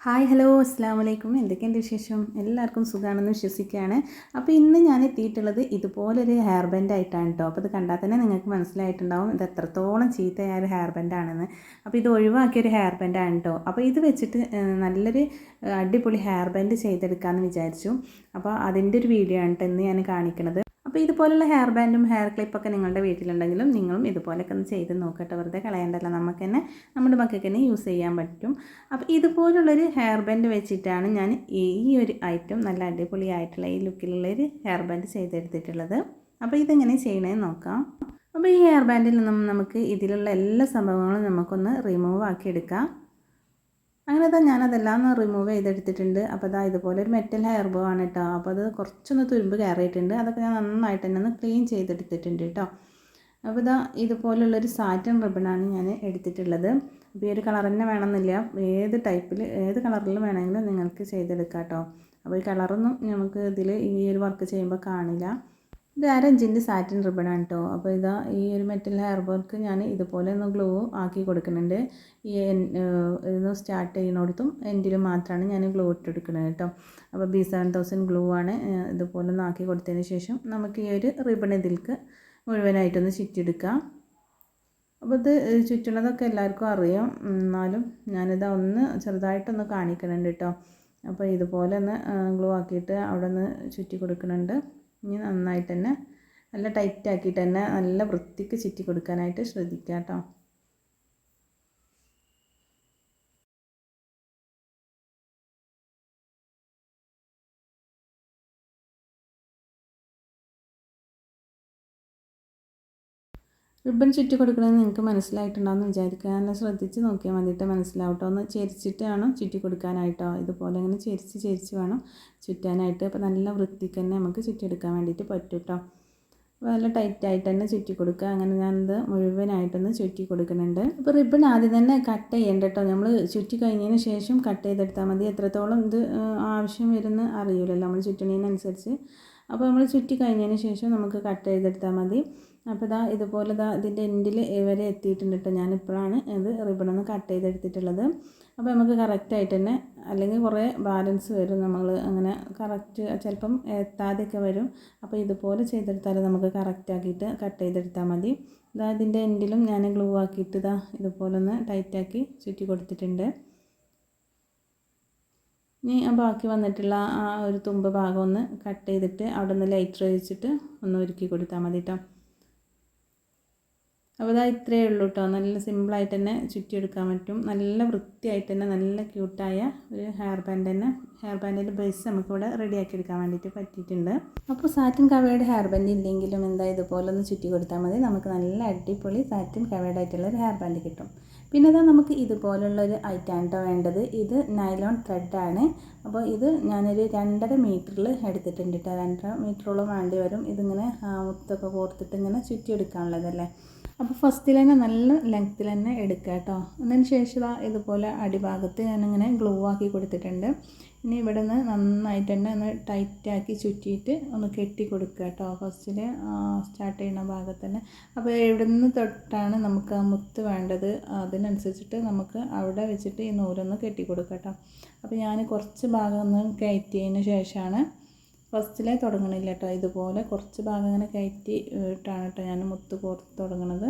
Hi hello അസ്സാം വലൈക്കും എന്തൊക്കെയുണ്ട് വിശേഷം? എല്ലാവർക്കും സുഖമാണെന്ന് വിശ്വസിക്കുകയാണ്. അപ്പോൾ ഇന്ന് ഞാൻ എത്തിയിട്ടുള്ളത് ഇതുപോലൊരു ഹെയർ ബാൻഡ് ആയിട്ടാണ് കേട്ടോ അപ്പോൾ ഇത് കണ്ടാൽ തന്നെ നിങ്ങൾക്ക് മനസ്സിലായിട്ടുണ്ടാവും ഇത് എത്രത്തോളം ചീത്തയായ ഒരു ഹെയർ ബാൻഡാണെന്ന് അപ്പോൾ ഇത് ഒഴിവാക്കിയൊരു ഹെയർ ബാൻഡാണ് കേട്ടോ അപ്പോൾ ഇത് വെച്ചിട്ട് നല്ലൊരു അടിപൊളി ഹെയർ ബാൻഡ് ചെയ്തെടുക്കാമെന്ന് വിചാരിച്ചു. അപ്പോൾ അതിന്റെ ഒരു വീഡിയോ ആണ് കേട്ടോ ഇന്ന് ഞാൻ കാണിക്കുന്നത് അപ്പോൾ ഇതുപോലുള്ള ഹെയർ ബാൻഡും ഹെയർ ക്ലിപ്പൊക്കെ നിങ്ങളുടെ വീട്ടിലുണ്ടെങ്കിലും നിങ്ങളും ഇതുപോലൊക്കെ ഒന്ന് ചെയ്ത് നോക്കട്ടെ. വെറുതെ കളയേണ്ടല്ല. നമുക്ക് തന്നെ നമ്മുടെ മക്കൾക്ക് തന്നെ യൂസ് ചെയ്യാൻ പറ്റും. അപ്പോൾ ഇതുപോലുള്ളൊരു ഹെയർ ബാൻഡ് വെച്ചിട്ടാണ് ഞാൻ ഈ ഒരു ഐറ്റം നല്ല അടിപൊളിയായിട്ടുള്ള ഈ ലുക്കിലുള്ളൊരു ഹെയർ ബാൻഡ് ചെയ്തെടുത്തിട്ടുള്ളത്. അപ്പോൾ ഇതെങ്ങനെ ചെയ്യണമെന്ന് നോക്കാം. അപ്പോൾ ഈ ഹെയർ ബാൻഡിൽ നിന്നും നമുക്ക് ഇതിലുള്ള എല്ലാ സംഭവങ്ങളും നമുക്കൊന്ന് റിമൂവ് ആക്കിയെടുക്കാം അങ്ങനെ അതാ ഞാനതെല്ലാം ഒന്ന് റിമൂവ് ചെയ്തെടുത്തിട്ടുണ്ട്. അപ്പോൾ അതാ ഇതുപോലെ ഒരു മെറ്റൽ ഹെയർ ബോ ആണ് കേട്ടോ അപ്പോൾ അത് കുറച്ചൊന്ന് തുരുമ്പ് കയറിയിട്ടുണ്ട്. അതൊക്കെ ഞാൻ നന്നായിട്ട് തന്നെ ഒന്ന് ക്ലീൻ ചെയ്തെടുത്തിട്ടുണ്ട് കേട്ടോ അപ്പോൾ ഇതാ ഇതുപോലുള്ളൊരു സാറ്റൻ റിബണാണ് ഞാൻ എടുത്തിട്ടുള്ളത്. അപ്പോൾ ഈ ഒരു കളർ തന്നെ വേണമെന്നില്ല. ഏത് ടൈപ്പിൽ ഏത് കളറിൽ വേണമെങ്കിലും നിങ്ങൾക്ക് ചെയ്തെടുക്കാം കേട്ടോ അപ്പോൾ ഈ കളറൊന്നും നമുക്ക് ഇതിൽ ഈ ഒരു വർക്ക് ചെയ്യുമ്പോൾ കാണില്ല. ഇത് അരഞ്ചിന്റെ സാറ്റിൻ റിബണാണ് കേട്ടോ അപ്പോൾ ഇതാ ഈ ഒരു മെറ്റൽ ഹെയർ വർക്ക് ഞാൻ ഇതുപോലെ ഒന്ന് ഗ്ലൂ ആക്കി കൊടുക്കുന്നുണ്ട്. ഈ ഇതൊന്ന് സ്റ്റാർട്ട് ചെയ്യുന്നിടത്തും എൻഡിലും മാത്രമാണ് ഞാൻ ഗ്ലൂ ഇട്ടെടുക്കുന്നത് കേട്ടോ അപ്പോൾ ബി സെവൻ തൗസൻഡ് ഗ്ലൂ ആണ് ഇതുപോലെ ഒന്ന് ആക്കി കൊടുത്തതിന് ശേഷം നമുക്ക് ഈ ഒരു റിബൺ ഇതിൽക്ക് മുഴുവനായിട്ടൊന്ന് ചുറ്റിയെടുക്കാം. അപ്പോൾ ഇത് ചുറ്റണതൊക്കെ എല്ലാവർക്കും അറിയാം. എന്നാലും ഞാനിത് ഒന്ന് ചെറുതായിട്ടൊന്ന് കാണിക്കുന്നുണ്ട് കേട്ടോ അപ്പോൾ ഇതുപോലെ ഒന്ന് ഗ്ലൂ ആക്കിയിട്ട് അവിടെ ഒന്ന് ചുറ്റി കൊടുക്കുന്നുണ്ട്. ഇനി നന്നായിട്ട് തന്നെ നല്ല ടൈറ്റാക്കിയിട്ട് തന്നെ നല്ല വൃത്തിക്ക് ചുറ്റി കൊടുക്കാനായിട്ട് ശ്രദ്ധിക്കുക കേട്ടോ റിബൺ ചുറ്റി കൊടുക്കണമെന്ന് നിങ്ങൾക്ക് മനസ്സിലായിട്ടുണ്ടാവുന്ന വിചാരിക്കുക. നല്ല ശ്രദ്ധിച്ച് നോക്കിയാൽ മതിയിട്ട് മനസ്സിലാവട്ടോ. ഒന്ന് ചെരിച്ചിട്ട് വേണം ചുറ്റി കൊടുക്കാനായിട്ടോ ഇതുപോലെ ഇങ്ങനെ ചെരിച്ച് ചെരിച്ച് വേണം ചുറ്റാനായിട്ട്. അപ്പോൾ നല്ല വൃത്തിക്ക് തന്നെ നമുക്ക് ചുറ്റിയെടുക്കാൻ വേണ്ടിയിട്ട് പറ്റും കേട്ടോ നല്ല ടൈറ്റായിട്ട് തന്നെ ചുറ്റി കൊടുക്കുക അങ്ങനെ ഞാനത് മുഴുവനായിട്ടൊന്ന് ചുറ്റി കൊടുക്കുന്നുണ്ട് അപ്പോൾ റിബൺ ആദ്യം തന്നെ കട്ട് ചെയ്യേണ്ട കേട്ടോ നമ്മൾ ചുറ്റി കഴിഞ്ഞതിന് ശേഷം കട്ട് ചെയ്തെടുത്താൽ മതി. എത്രത്തോളം ഇത് ആവശ്യം വരുന്ന അറിയില്ലല്ലോ. നമ്മൾ ചുറ്റണതിനനുസരിച്ച് അപ്പോൾ നമ്മൾ ചുറ്റി കഴിഞ്ഞതിന് ശേഷം നമുക്ക് കട്ട് ചെയ്തെടുത്താൽ മതി. അപ്പോൾ ഇതാ ഇതുപോലെ ഇതാ ഇതിന്റെ എൻഡിൽ വരെ എത്തിയിട്ടുണ്ട് കേട്ടോ. ഞാനിപ്പോഴാണ് ഇത് റിബണൊന്ന് കട്ട് ചെയ്തെടുത്തിട്ടുള്ളത്. അപ്പോൾ നമുക്ക് കറക്റ്റായിട്ട് തന്നെ അല്ലെങ്കിൽ കുറേ ബാലൻസ് വരും നമ്മൾ അങ്ങനെ കറക്റ്റ് ചിലപ്പം എത്താതെയൊക്കെ വരും. അപ്പോൾ ഇതുപോലെ ചെയ്തെടുത്താൽ നമുക്ക് കറക്റ്റാക്കിയിട്ട് കട്ട് ചെയ്തെടുത്താൽ മതി. ഇതാ ഇതിന്റെ എൻഡിലും ഞാൻ ഗ്ലൂ ആക്കിയിട്ട് ഇതാ ഇതുപോലെ ഒന്ന് ടൈറ്റാക്കി ചുറ്റി കൊടുത്തിട്ടുണ്ട്. ഇനി ബാക്കി വന്നിട്ടുള്ള ആ ഒരു തുമ്പ് ഭാഗം ഒന്ന് കട്ട് ചെയ്തിട്ട് അവിടെ നിന്ന് ലൈറ്റർ ഒഴിച്ചിട്ട് ഒന്ന് ഒരുക്കി കൊടുത്താൽ മതി കേട്ടോ അപ്പോൾ ഇതാ ഇത്രയേ ഉള്ളൂ കേട്ടോ നല്ല സിമ്പിളായിട്ട് തന്നെ ചുറ്റിയെടുക്കാൻ പറ്റും. നല്ല വൃത്തിയായിട്ട് തന്നെ നല്ല ക്യൂട്ടായ ഒരു ഹെയർ ബാൻഡ് തന്നെ. ഹെയർ ബാൻഡിന്റെ ബേസ് നമുക്കിവിടെ റെഡിയാക്കി എടുക്കാൻ വേണ്ടിയിട്ട് പറ്റിയിട്ടുണ്ട്. അപ്പോൾ സാറ്റിൻ കവേഡ് ഹെയർ ബാൻഡ് ഇല്ലെങ്കിലും എന്താ ഇതുപോലെ ഒന്ന് ചുറ്റി കൊടുത്താൽ മതി. നമുക്ക് നല്ല അടിപൊളി സാറ്റിൻ കവേർഡ് ആയിട്ടുള്ള ഒരു ഹെയർ ബാൻഡ് കിട്ടും. പിന്നെ ഇതാ നമുക്ക് ഇതുപോലുള്ള ഒരു ഐറ്റം കേട്ടോ വേണ്ടത്. ഇത് നൈലോൺ ത്രെഡാണ് അപ്പോൾ ഇത് ഞാനൊരു രണ്ടര മീറ്ററിൽ എടുത്തിട്ടുണ്ട് കേട്ടോ രണ്ടര മീറ്ററോളം വേണ്ടി വരും. ഇതിങ്ങനെ മുത്തൊക്കെ കോർത്തിട്ട് ഇങ്ങനെ ചുറ്റിയെടുക്കാനുള്ളതല്ലേ? അപ്പോൾ ഫസ്റ്റിൽ തന്നെ നല്ല ലെങ്ത്തിൽ തന്നെ എടുക്കുക കേട്ടോ അതിന് ശേഷം ഇതാ ഇതുപോലെ അടിഭാഗത്ത് ഞാനിങ്ങനെ ഗ്ലൂ ആക്കി കൊടുത്തിട്ടുണ്ട്. ഇനി ഇവിടെ നിന്ന് നന്നായിട്ട് തന്നെ ഒന്ന് ടൈറ്റാക്കി ചുറ്റിയിട്ട് ഒന്ന് കെട്ടി കൊടുക്കുക കേട്ടോ ഫസ്റ്റിൽ സ്റ്റാർട്ട് ചെയ്യുന്ന ഭാഗത്ത് തന്നെ. അപ്പോൾ എവിടെ നിന്ന് തൊട്ടാണ് നമുക്ക് ആ മുത്ത് വേണ്ടത്? അതിനനുസരിച്ചിട്ട് നമുക്ക് അവിടെ വെച്ചിട്ട് ഈ നൂലൊന്ന് കെട്ടി കൊടുക്കുക കേട്ടോ അപ്പോൾ ഞാൻ കുറച്ച് ഭാഗം ഒന്ന് കയറ്റിയതിന് ശേഷമാണ് ഫസ്റ്റിലെ തുടങ്ങണില്ല കേട്ടോ ഇതുപോലെ കുറച്ച് ഭാഗം ഇങ്ങനെ കയറ്റി ഇട്ടാണ് കേട്ടോ ഞാൻ മുത്ത് കോർത്ത് തുടങ്ങണത്.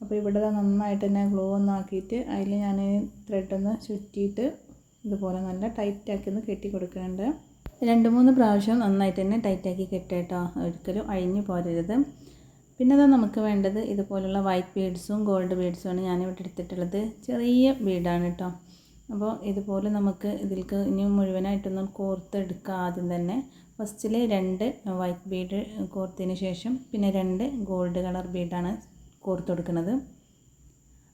അപ്പോൾ ഇവിടെ നന്നായിട്ട് തന്നെ ഗ്ലോ ഒന്ന് ആക്കിയിട്ട് അതിൽ ഞാൻ ത്രെഡ് ഒന്ന് ചുറ്റിയിട്ട് ഇതുപോലെ നല്ല ടൈറ്റാക്കി ഒന്ന് കെട്ടി കൊടുക്കുന്നുണ്ട് രണ്ട് മൂന്ന് പ്രാവശ്യം നന്നായിട്ട് തന്നെ ടൈറ്റാക്കി കെട്ടുക കേട്ടോ ഒരിക്കലും അഴിഞ്ഞു പോരരുത്. പിന്നെ അതാ നമുക്ക് വേണ്ടത് ഇതുപോലുള്ള വൈറ്റ് ബീഡ്സും ഗോൾഡ് ബീഡ്സുമാണ് ഞാനിവിടെ എടുത്തിട്ടുള്ളത്. ചെറിയ ബീഡാണ് കേട്ടോ അപ്പോൾ ഇതുപോലെ നമുക്ക് ഇതിൽക്ക് ഇനി മുഴുവനായിട്ടൊന്നും കോർത്തെടുക്കുക ആദ്യം തന്നെ. ഫസ്റ്റിൽ രണ്ട് വൈറ്റ് ബീഡ് കോർത്തതിന് ശേഷം പിന്നെ രണ്ട് ഗോൾഡ് കളർ ബീഡാണ് കോർത്ത് കൊടുക്കുന്നത്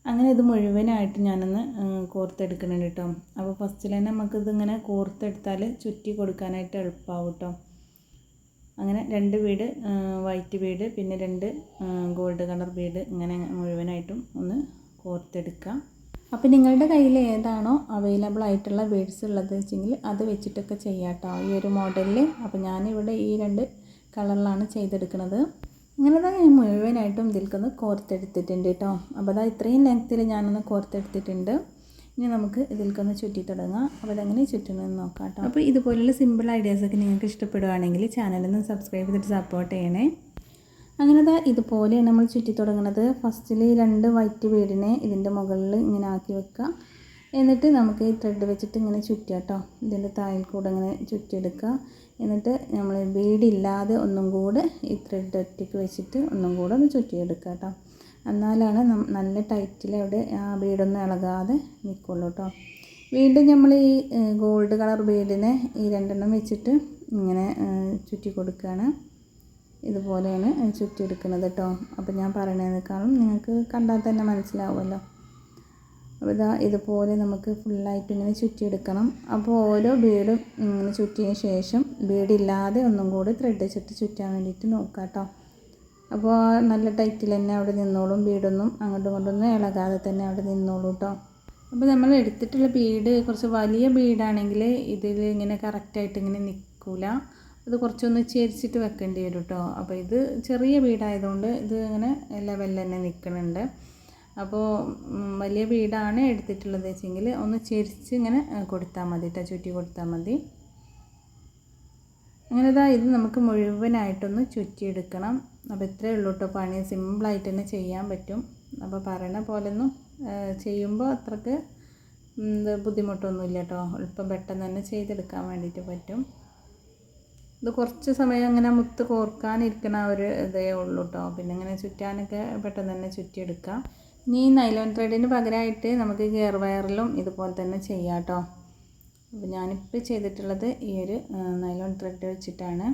അങ്ങനെ ഇത് മുഴുവനായിട്ട് ഞാനൊന്ന് കോർത്തെടുക്കുന്നുണ്ട് കേട്ടോ അപ്പോൾ ഫസ്റ്റിൽ തന്നെ നമുക്കിതിങ്ങനെ കോർത്തെടുത്താൽ ചുറ്റി കൊടുക്കാനായിട്ട് എളുപ്പമാവും കേട്ടോ അങ്ങനെ രണ്ട് ബീഡ് വൈറ്റ് ബീഡ് പിന്നെ രണ്ട് ഗോൾഡ് കളർ ബീഡ് ഇങ്ങനെ മുഴുവനായിട്ടും ഒന്ന് കോർത്തെടുക്കാം. അപ്പോൾ നിങ്ങളുടെ കയ്യിൽ ഏതാണോ അവൈലബിൾ ആയിട്ടുള്ള വേഡ്സ് ഉള്ളത് വെച്ചെങ്കിൽ അത് വെച്ചിട്ടൊക്കെ ചെയ്യാം കേട്ടോ ഈ ഒരു മോഡലിൽ അപ്പോൾ ഞാനിവിടെ ഈ രണ്ട് കളറിലാണ് ചെയ്തെടുക്കുന്നത്. ഇങ്ങനെ തന്നെ ഞാൻ മുഴുവനായിട്ടും ഇതിൽക്കൊന്ന് കോർത്തെടുത്തിട്ടുണ്ട് കേട്ടോ അപ്പോൾ അതാ ഇത്രയും ലെങ്ത്തിൽ ഞാനൊന്ന് കോർത്തെടുത്തിട്ടുണ്ട്. ഇനി നമുക്ക് ഇതിൽക്കൊന്ന് ചുറ്റി തുടങ്ങാം. അപ്പോൾ അതെങ്ങനെ ചുറ്റുന്നതെന്ന് നോക്കാം കേട്ടോ അപ്പോൾ ഇതുപോലുള്ള സിമ്പിൾ ഐഡിയാസൊക്കെ നിങ്ങൾക്ക് ഇഷ്ടപ്പെടുകയാണെങ്കിൽ ചാനലൊന്ന് സബ്സ്ക്രൈബ് ചെയ്തിട്ട് സപ്പോർട്ട് ചെയ്യണേ. അങ്ങനെ ദാ ഇതുപോലെയാണ് നമ്മൾ ചുറ്റി തുടങ്ങുന്നത് ഫസ്റ്റിൽ രണ്ട് വൈറ്റ് വീടിനെ ഇതിന്റെ മുകളിൽ ഇങ്ങനെ ആക്കി വെക്കുക എന്നിട്ട് നമുക്ക് ഈ ത്രെഡ് വെച്ചിട്ട് ഇങ്ങനെ ചുറ്റുക കേട്ടോ ഇതിന്റെ തായിൽ കൂടെ ഇങ്ങനെ ചുറ്റിയെടുക്കുക എന്നിട്ട് നമ്മൾ ബീഡില്ലാതെ ഒന്നും കൂടെ ഈ ത്രെഡ് ഒറ്റയ്ക്ക് വെച്ചിട്ട് ഒന്നും കൂടെ ഒന്ന് ചുറ്റിയെടുക്കുക കേട്ടോ എന്നാലാണ് നല്ല ടൈറ്റിൽ അവിടെ ആ ബീഡൊന്നും ഇളകാതെ നിൽക്കുള്ളൂ കേട്ടോ വീണ്ടും നമ്മൾ ഈ ഗോൾഡ് കളർ ബീഡിനെ ഈ രണ്ടെണ്ണം വെച്ചിട്ട് ഇങ്ങനെ ചുറ്റി കൊടുക്കുകയാണ് ഇതുപോലെയാണ് ചുറ്റിയെടുക്കുന്നത് കേട്ടോ അപ്പോൾ ഞാൻ പറയണേക്കാളും നിങ്ങൾക്ക് കണ്ടാൽ തന്നെ മനസ്സിലാവുമല്ലോ. അപ്പോൾ ഇതാ ഇതുപോലെ നമുക്ക് ഫുള്ളായിട്ട് ഇങ്ങനെ ചുറ്റിയെടുക്കണം. അപ്പോൾ ഓരോ ബീഡും ഇങ്ങനെ ചുറ്റിയതിന് ശേഷം ബീഡില്ലാതെ ഒന്നും കൂടി ത്രെഡ് ചുറ്റ് ചുറ്റാൻ വേണ്ടിയിട്ട് നോക്കാം കേട്ടോ അപ്പോൾ നല്ല ടൈറ്റിൽ തന്നെ അവിടെ നിന്നോളും ബീഡൊന്നും അങ്ങോട്ടും ഇങ്ങോട്ടൊന്നും ഇളകാതെ തന്നെ അവിടെ നിന്നോളൂ കേട്ടോ അപ്പോൾ നമ്മൾ എടുത്തിട്ടുള്ള ബീഡ് കുറച്ച് വലിയ ബീഡാണെങ്കിൽ ഇതിൽ ഇങ്ങനെ കറക്റ്റായിട്ട് ഇങ്ങനെ നിൽക്കില്ല അത് കുറച്ചൊന്ന് ചേരിച്ചിട്ട് വെക്കേണ്ടി വരും കേട്ടോ അപ്പോൾ ഇത് ചെറിയ വീടായതുകൊണ്ട് ഇത് ഇങ്ങനെ ലെവലിൽ തന്നെ നിൽക്കുന്നുണ്ട് അപ്പോൾ വലിയ വീടാണ് എടുത്തിട്ടുള്ളത് വെച്ചെങ്കിൽ ഒന്ന് ചെരിച്ച് ഇങ്ങനെ കൊടുത്താൽ മതി കേട്ടോ ചുറ്റി കൊടുത്താൽ മതി. അങ്ങനെ ഇതാ ഇത് നമുക്ക് മുഴുവനായിട്ടൊന്ന് ചുറ്റിയെടുക്കണം. അപ്പോൾ ഇത്രയേ ഉള്ളൂ കേട്ടോ പണി. സിമ്പിളായിട്ട് തന്നെ ചെയ്യാൻ പറ്റും. അപ്പോൾ പറയണ പോലൊന്നും ചെയ്യുമ്പോൾ അത്രയ്ക്ക് ബുദ്ധിമുട്ടൊന്നുമില്ല കേട്ടോ എളുപ്പം പെട്ടെന്ന് തന്നെ ചെയ്തെടുക്കാൻ വേണ്ടിയിട്ട് പറ്റും. ഇത് കുറച്ച് സമയം ഇങ്ങനെ മുത്ത് കോർക്കാനിരിക്കണ ഒരു ഇതേ ഉള്ളൂ കേട്ടോ പിന്നെ ഇങ്ങനെ ചുറ്റാനൊക്കെ പെട്ടെന്ന് തന്നെ ചുറ്റിയെടുക്കാം. ഇനി നൈലോൺ ത്രെഡിന് പകരമായിട്ട് നമുക്ക് ഗിയർ വയറിലും ഇതുപോലെ തന്നെ ചെയ്യാം കേട്ടോ അപ്പോൾ ഞാനിപ്പോൾ ചെയ്തിട്ടുള്ളത് ഈ ഒരു നൈലോൺ ത്രെഡ് വെച്ചിട്ടാണ്.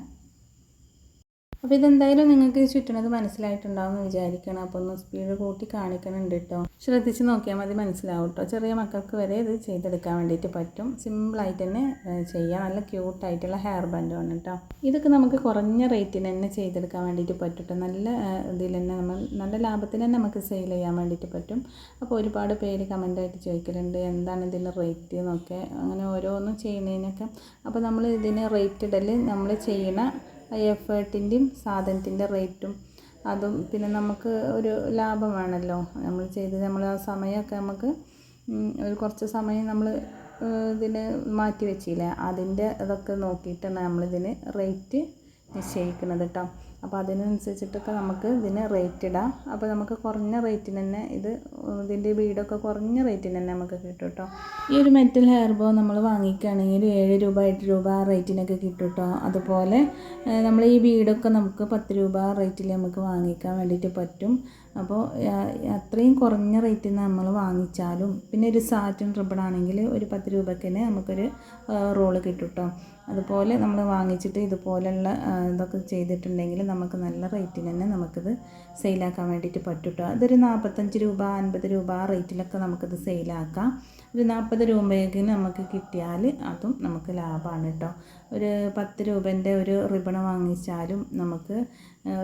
അപ്പോൾ ഇതെന്തായാലും നിങ്ങൾക്ക് ചുറ്റണത് മനസ്സിലായിട്ടുണ്ടാവും എന്ന് വിചാരിക്കണം. അപ്പോൾ ഒന്ന് സ്പീഡ് കൂട്ടി കാണിക്കണുണ്ട് കേട്ടോ ശ്രദ്ധിച്ച് നോക്കിയാൽ മതി മനസ്സിലാവും കേട്ടോ ചെറിയ മക്കൾക്ക് വരെ ഇത് ചെയ്തെടുക്കാൻ വേണ്ടിയിട്ട് പറ്റും. സിമ്പിളായിട്ട് തന്നെ ചെയ്യാം. നല്ല ക്യൂട്ടായിട്ടുള്ള ഹെയർ ബാൻഡാണ് കേട്ടോ ഇതൊക്കെ നമുക്ക് കുറഞ്ഞ റേറ്റിന് തന്നെ ചെയ്തെടുക്കാൻ വേണ്ടിയിട്ട് പറ്റും കേട്ടോ നല്ല ഇതിൽ തന്നെ നമ്മൾ നല്ല ലാഭത്തിൽ തന്നെ നമുക്ക് സെയിൽ ചെയ്യാൻ വേണ്ടിയിട്ട് പറ്റും. അപ്പോൾ ഒരുപാട് പേര് കമന്റായിട്ട് ചോദിക്കലുണ്ട്. എന്താണ് ഇതിന്റെ റേറ്റ് എന്നൊക്കെ. അങ്ങനെ ഓരോന്നും ചെയ്യുന്നതിനൊക്കെ. അപ്പോൾ നമ്മൾ ഇതിന് റേറ്റ് ഇടൽ നമ്മൾ ചെയ്യണ എഫേർട്ടിന്റെയും സാധനത്തിന്റെ റേറ്റും അതും പിന്നെ നമുക്ക് ഒരു ലാഭമാണല്ലോ. നമ്മൾ ചെയ്ത് നമ്മൾ ആ സമയമൊക്കെ നമുക്ക് ഒരു കുറച്ച് സമയം നമ്മൾ ഇതിന് മാറ്റി വെച്ചില്ലേ? അതിന്റെ അതൊക്കെ നോക്കിയിട്ടാണ് നമ്മളിതിന് റേറ്റ് നിശ്ചയിക്കുന്നത് കേട്ടോ അപ്പോൾ അതിനനുസരിച്ചിട്ടൊക്കെ നമുക്ക് ഇതിന് റേറ്റ് ഇടാം. അപ്പോൾ നമുക്ക് കുറഞ്ഞ റേറ്റിന് തന്നെ ഇത് ഇതിന്റെ വീടൊക്കെ കുറഞ്ഞ റേറ്റിന് തന്നെ നമുക്ക് കിട്ടും കേട്ടോ. ഈ ഒരു മെറ്റൽ ഹെയർ ബോ നമ്മൾ വാങ്ങിക്കുകയാണെങ്കിൽ ഏഴ് രൂപ എട്ട് രൂപ ആ റേറ്റിനൊക്കെ കിട്ടും കേട്ടോ. അതുപോലെ നമ്മൾ ഈ വീടൊക്കെ നമുക്ക് പത്ത് രൂപ റേറ്റിൽ നമുക്ക് വാങ്ങിക്കാൻ വേണ്ടിയിട്ട് പറ്റും. അപ്പോൾ അത്രയും കുറഞ്ഞ റേറ്റിൽ നമ്മൾ വാങ്ങിച്ചാലും പിന്നെ ഒരു സാറ്റിൻ റിബൺ ആണെങ്കിൽ ഒരു പത്ത് രൂപയ്ക്ക് തന്നെ നമുക്കൊരു റോൾ കിട്ടും കേട്ടോ. അതുപോലെ നമ്മൾ വാങ്ങിച്ചിട്ട് ഇതുപോലെയുള്ള ഇതൊക്കെ ചെയ്തിട്ടുണ്ടെങ്കിൽ നമുക്ക് നല്ല റേറ്റിന് തന്നെ നമുക്കിത് സെയിലാക്കാൻ വേണ്ടിയിട്ട് പറ്റും കേട്ടോ അതൊരു നാൽപ്പത്തഞ്ച് രൂപ അൻപത് രൂപ ആ റേറ്റിലൊക്കെ നമുക്കിത് സെയിലാക്കാം. ഒരു നാൽപ്പത് രൂപയ്ക്ക് നമുക്ക് കിട്ടിയാൽ അതും നമുക്ക് ലാഭമാണ് കേട്ടോ. ഒരു പത്ത് രൂപേന്റെ ഒരു റിബൺ വാങ്ങിച്ചാലും നമുക്ക്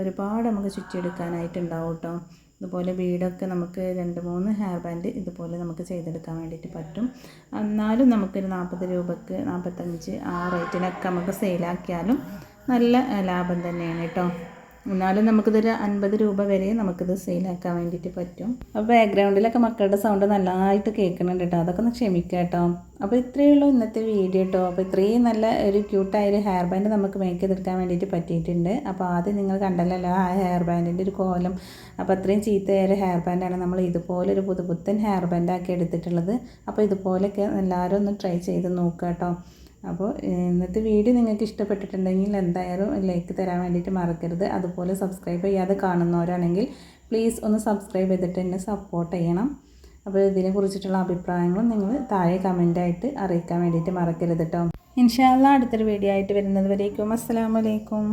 ഒരുപാട് നമുക്ക് ചുറ്റിയെടുക്കാനായിട്ടുണ്ടാവും കേട്ടോ. ഇതുപോലെ വീടൊക്കെ നമുക്ക് രണ്ട് മൂന്ന് ഹെയർ ബാൻഡ് ഇതുപോലെ നമുക്ക് ചെയ്തെടുക്കാൻ വേണ്ടിയിട്ട് പറ്റും. എന്നാലും നമുക്കൊരു നാൽപ്പത് രൂപക്ക് നാൽപ്പത്തഞ്ച് ആ റേറ്റിനൊക്കെ നമുക്ക് സെയിലാക്കിയാലും നല്ല ലാഭം തന്നെയാണ് കേട്ടോ എന്നാലും നമുക്കിതൊരു അൻപത് രൂപ വരെ നമുക്കിത് സെയിലാക്കാൻ വേണ്ടിയിട്ട് പറ്റും. അപ്പോൾ ബാക്ക്ഗ്രൗണ്ടിലൊക്കെ മക്കളുടെ സൗണ്ട് നല്ലതായിട്ട് കേൾക്കുന്നുണ്ട് കേട്ടോ അതൊക്കെ ഒന്ന് ക്ഷമിക്കുക കേട്ടോ അപ്പോൾ ഇത്രയേ ഉള്ളൂ ഇന്നത്തെ വീഡിയോ കേട്ടോ അപ്പോൾ ഇത്രയും നല്ല ഒരു ക്യൂട്ടായൊരു ഹെയർ ബാൻഡ് നമുക്ക് മേക്ക് ചെയ്തെടുക്കാൻ വേണ്ടിയിട്ട് പറ്റിയിട്ടുണ്ട്. അപ്പോൾ ആദ്യം നിങ്ങൾ കണ്ടല്ലോ ആ ഹെയർ ബാൻഡിന്റെ ഒരു കോലം. അപ്പോൾ അത്രയും ചീത്തയായ ഹെയർ ബാൻഡാണ് നമ്മൾ ഇതുപോലെ ഒരു പുതുപുത്തൻ ഹെയർ ബാൻഡാക്കി എടുത്തിട്ടുള്ളത്. അപ്പോൾ ഇതുപോലെയൊക്കെ എല്ലാവരും ഒന്ന് ട്രൈ ചെയ്ത് നോക്കുക കേട്ടോ അപ്പോൾ ഇന്നത്തെ വീഡിയോ നിങ്ങൾക്ക് ഇഷ്ടപ്പെട്ടിട്ടുണ്ടെങ്കിൽ എന്തായാലും ലൈക്ക് തരാൻ വേണ്ടിയിട്ട് മറക്കരുത്. അതുപോലെ സബ്സ്ക്രൈബ് ചെയ്യാതെ കാണുന്നവരാണെങ്കിൽ പ്ലീസ് ഒന്ന് സബ്സ്ക്രൈബ് ചെയ്തിട്ട് എന്നെ സപ്പോർട്ട് ചെയ്യണം. അപ്പോൾ ഇതിനെ കുറിച്ചിട്ടുള്ള അഭിപ്രായങ്ങളും നിങ്ങൾ താഴെ കമന്റായിട്ട് അറിയിക്കാൻ വേണ്ടിയിട്ട് മറക്കരുത് കേട്ടോ ഇൻഷാല്ല അടുത്തൊരു വീഡിയോ ആയിട്ട് വരുന്നത് വരേക്കും. അസ്സാം വലൈക്കും